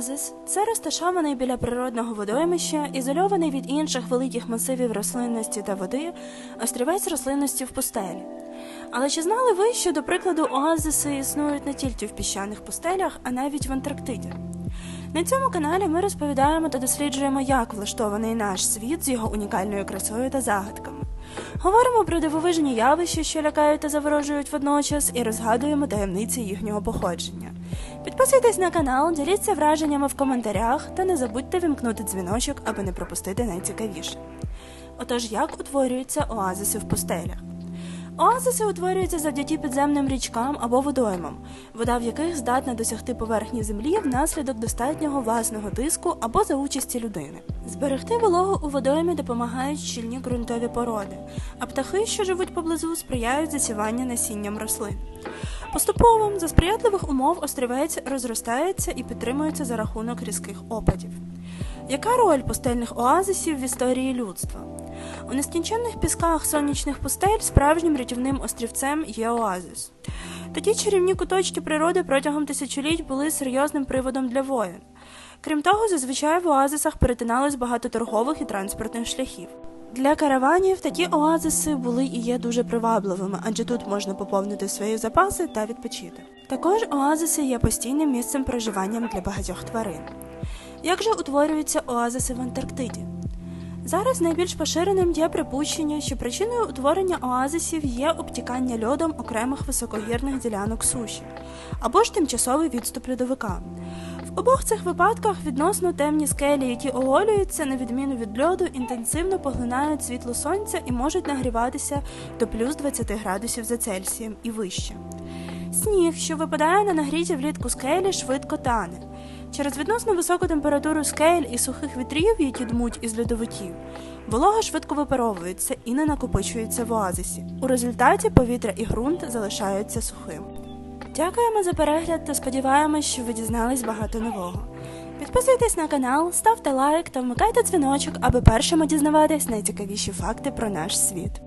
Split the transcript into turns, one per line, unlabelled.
Оазис це розташований біля природного водоймища, ізольований від інших великих масивів рослинності та води, острівець рослинності в пустелі. Але чи знали ви, що, до прикладу, оазиси існують не тільки в піщаних пустелях, а навіть в Антарктиді? На цьому каналі ми розповідаємо та досліджуємо, як влаштований наш світ з його унікальною красою та загадками. Говоримо про дивовижні явища, що лякають та заворожують водночас, і розгадуємо таємниці їхнього походження. Підписуйтесь на канал, діліться враженнями в коментарях та не забудьте вімкнути дзвіночок, аби не пропустити найцікавіше. Отож, як утворюються оазиси в пустелях? Оазиси утворюються завдяки підземним річкам або водоймам, вода в яких здатна досягти поверхні землі внаслідок достатнього власного тиску або за участі людини. Зберегти вологу у водоймі допомагають щільні ґрунтові породи, а птахи, що живуть поблизу, сприяють засіванню насінням рослин. Поступово за сприятливих умов острівець розростається і підтримується за рахунок різких опадів. Яка роль пустельних оазисів в історії людства? У нескінченних пісках сонячних пустель справжнім рятівним острівцем є оазис. Такі чарівні куточки природи протягом тисячоліть були серйозним приводом для воїн. Крім того, зазвичай в оазисах перетинались багато торгових і транспортних шляхів. Для караванів такі оазиси були і є дуже привабливими, адже тут можна поповнити свої запаси та відпочити. Також оазиси є постійним місцем проживання для багатьох тварин. Як же утворюються оазиси в Антарктиді? Зараз найбільш поширеним є припущення, що причиною утворення оазисів є обтікання льодом окремих високогірних ділянок суші або ж тимчасовий відступ льодовика. В обох цих випадках відносно темні скелі, які оголюються, на відміну від льоду, інтенсивно поглинають світло сонця і можуть нагріватися до плюс 20 градусів за Цельсієм і вище. Сніг, що випадає на нагріті влітку скелі, швидко тане. Через відносно високу температуру скель і сухих вітрів, які дмуть із льодовиків, волога швидко випаровується і не накопичується в оазисі. У результаті повітря і ґрунт залишаються сухим. Дякуємо за перегляд та сподіваємось, що ви дізнались багато нового. Підписуйтесь на канал, ставте лайк та вмикайте дзвіночок, аби першими дізнаватись найцікавіші факти про наш світ.